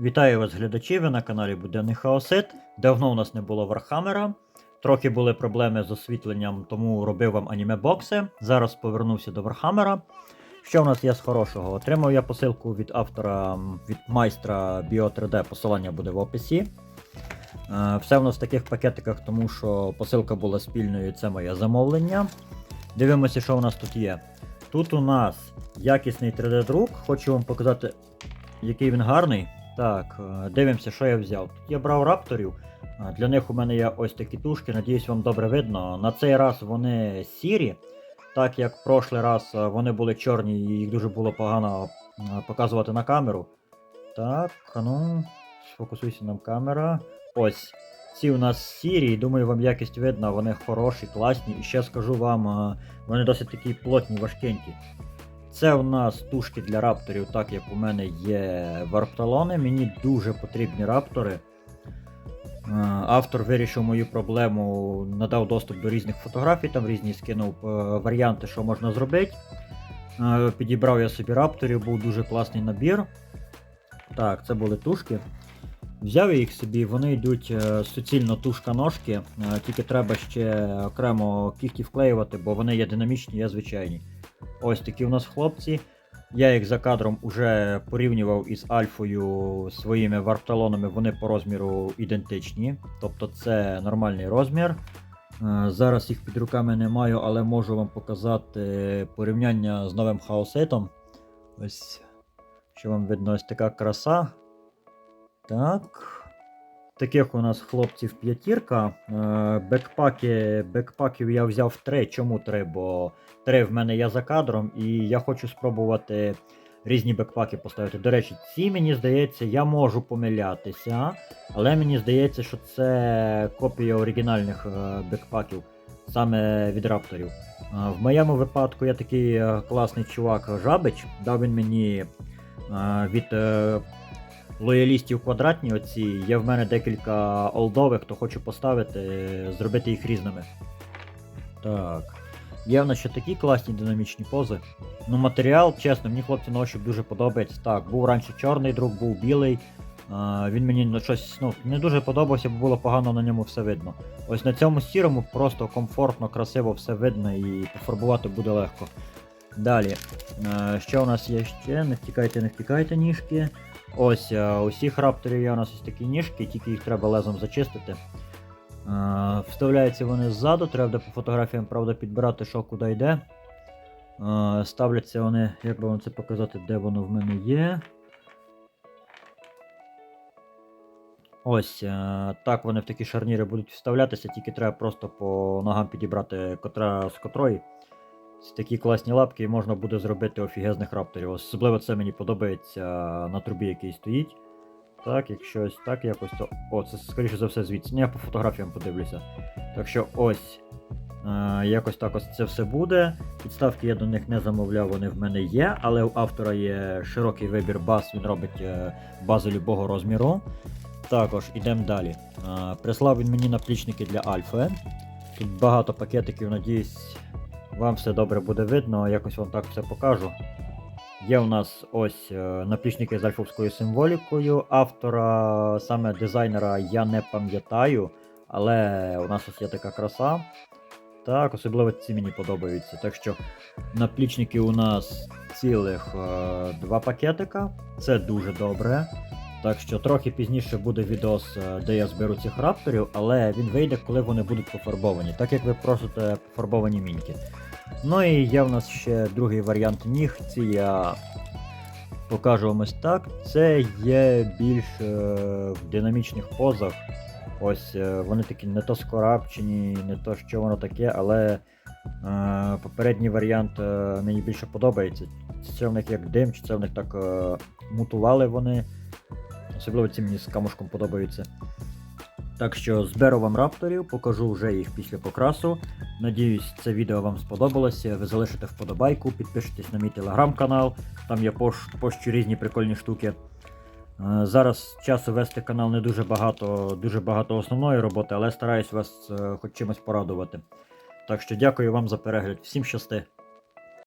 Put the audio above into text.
Вітаю вас, глядачі! Ви на каналі Буденний Хаосит. Давно у нас не було Вархаммера. Трохи були проблеми з освітленням, тому робив вам аніме-бокси. Зараз повернувся до Вархаммера. Що в нас є з хорошого? Отримав я посилку від автора, від майстра Bio 3D, посилання буде в описі. Е, Все в нас в таких пакетиках, тому що посилка була спільною, це моє замовлення. Дивимося, що у нас тут є. Тут у нас якісний 3D-друк. Хочу вам показати, який він гарний. Так, е, дивимося, що я взяв. Я брав рапторів. Е, Для них у мене є ось такі тушки, надіюсь, вам добре видно. На цей раз вони сірі, так як в прошлий раз е, вони були чорні і їх дуже було погано показувати на камеру. Так, ну, сфокусуйся нам камера. Ось. Ці у нас сірі, думаю, вам якість видно, вони хороші, класні. І ще скажу вам, вони досить такі плотні, важкенькі. Це у нас тушки для рапторів, так як у мене є варпталони. Мені дуже потрібні раптори. Е, Автор вирішив мою проблему, надав доступ до різних фотографій, там різні скинув е, варіанти, що можна зробити. Е, Підібрав я собі рапторів, був дуже класний набір. Так, це були тушки. Взяв я їх собі, вони йдуть е, суцільно тушка-ножки, е, тільки треба ще окремо кіхті вклеювати, бо вони є динамічні, є звичайні. Ось такі у нас хлопці. Я їх за кадром уже порівнював із альфою своїми варпталонами, вони по розміру ідентичні. Тобто це нормальний розмір. Е, Зараз їх під руками не маю, але можу вам показати порівняння з новим хаоситом. Ось, що вам видно, ось така краса. Так. Таких у нас хлопців п'ятірка. Е, Бекпаки, бекпаків я взяв три. Чому три? Бо три в мене є за кадром, і я хочу спробувати різні бекпаки поставити. До речі, ці мені здається, я можу помилятися, але мені здається, що це копія оригінальних е, бекпаків, саме від рапторів. Е, В моєму випадку я такий класний чувак Жабич. Дав він мені від лоялістів квадратні оці. Є в мене декілька олдових, то хочу поставити, зробити їх різними. Так. Є в нас ще такі класні динамічні пози. Ну, матеріал, чесно, мені хлопці на ощуп дуже подобається. Так, був раніше чорний друг, був білий. А, він мені ну, щось ну, не дуже подобався, бо було погано на ньому все видно. Ось на цьому сірому просто комфортно, красиво все видно і пофарбувати буде легко. Далі. А, що у нас є ще? Не втікайте, не втікайте ніжки. Ось, а, у всіх рапторів є у нас ось такі ніжки, тільки їх треба лезом зачистити. Вставляються вони ззаду, треба буде по фотографіям, правда, підбирати, що куди йде. Ставляться вони, як би вам це показати, де воно в мене є. Ось, е, так вони в такі шарніри будуть вставлятися, тільки треба просто по ногам підібрати котра з котрої. Такі класні лапки і можна буде зробити офігезних рапторів. Особливо це мені подобається на трубі, який стоїть. Так, якщо ось так якось, то. О, це скоріше за все звідси. Ну, я по фотографіям подивлюся. Так що ось. Е, якось так ось це все буде. Підставки я до них не замовляв, вони в мене є, але у автора є широкий вибір баз, він робить е, бази любого розміру. Також ідемо далі. Е, прислав він мені наплічники для Альфи. Тут багато пакетиків, надіюсь, вам все добре буде видно, якось вам так все покажу. Є у нас ось е, наплічники з альфовською символікою. Автора, саме дизайнера, я не пам'ятаю, але у нас ось є така краса. Так, особливо ці мені подобаються. Так що наплічники у нас цілих е, два пакетика. Це дуже добре. Так що трохи пізніше буде відос, е, де я зберу цих рапторів, але він вийде, коли вони будуть пофарбовані, так як ви просите пофарбовані міньки. Ну і є в нас ще другий варіант нігці, я покажу вам ось так. Це є більш е, в динамічних позах. Ось е, вони такі не то скорапчені, не то що воно таке, але е, попередній варіант е, мені більше подобається. Це в них як дим, чи це в них так е, мутували вони. Особливо ці мені з камушком подобаються. Так що зберу вам рапторів, покажу вже їх після покрасу. Надіюсь, це відео вам сподобалося. Ви залишите вподобайку, підпишитесь на мій телеграм-канал, там я пощу різні прикольні штуки. Е, Зараз часу вести канал не дуже багато, дуже багато основної роботи, але стараюсь вас е, хоч чимось порадувати. Так що дякую вам за перегляд. Всім щасти!